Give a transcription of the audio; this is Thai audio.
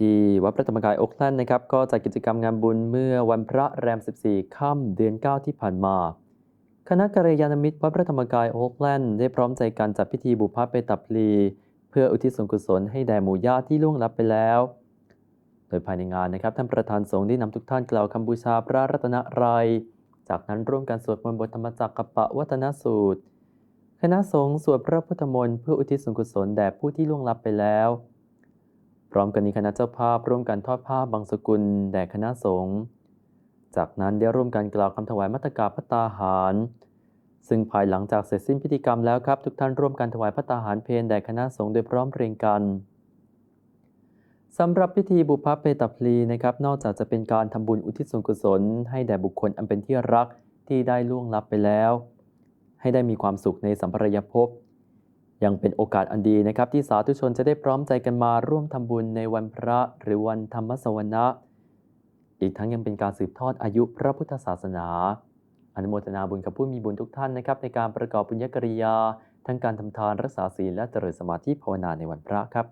ที่วัดพระธรรมกายโอกแลนด์นะครับ ก็จัดกิจกรรมงานบุญเมื่อวันพระแรม 14 ค่ำเดือน 9 ที่ผ่านมา คณะกัลยาณมิตรวัดพระธรรมกายโอกแลนด์ได้พร้อมใจการจัดพิธีบุพเพเปตับพลี เพื่ออุทิศส่วนกุศลให้แด่หมู่ญาติที่ล่วงลับไปแล้ว โดยภายในงานนะครับท่านประธานสงฆ์ได้นำทุกท่านกล่าวคำบูชาพระรัตนตรัยจากนั้นร่วมกันสวดมนต์บทธรรมจักรกปะวัฒนสูตร คณะสงฆ์สวดพระพุทธมนต์เพื่ออุทิศส่วนกุศลแด่ผู้ที่ล่วงลับไปแล้ว พร้อมกันนี้คณะเจ้าภาพร่วมกันทอดผ้าบางสกุลแด่คณะสงฆ์ จากนั้นได้ร่วมกันกล่าวคำถวายมัตตกาพระตาหาร ซึ่งภายหลังจากเสร็จสิ้นพิธีกรรมแล้วครับ ทุกท่านร่วมกันถวายพระตาหารเพลแด่คณะสงฆ์โดยพร้อมเพรียงกันสำหรับพิธีบุพเพเตพลีนะครับ นอกจากจะเป็นการทำบุญอุทิศส่วนกุศล ให้แด่บุคคลอันเป็นที่รักที่ได้ล่วงลับไปแล้ว ให้ได้มีความสุขในสัมปรยภพ ยังเป็นโอกาสอันดีนะครับที่สาธุชนจะได้พร้อมใจกันมาร่วมทำบุญในวันพระหรือวันธรรมสวนะ อีกทั้งยังเป็นการสืบทอดอายุพระพุทธศาสนา อนุโมทนาบุญกับผู้มีบุญทุกท่านนะครับในการประกอบบุญญกริยา ทั้งการทำทานรักษาศีลและเจริญสมาธิภาวนาในวันพระครับ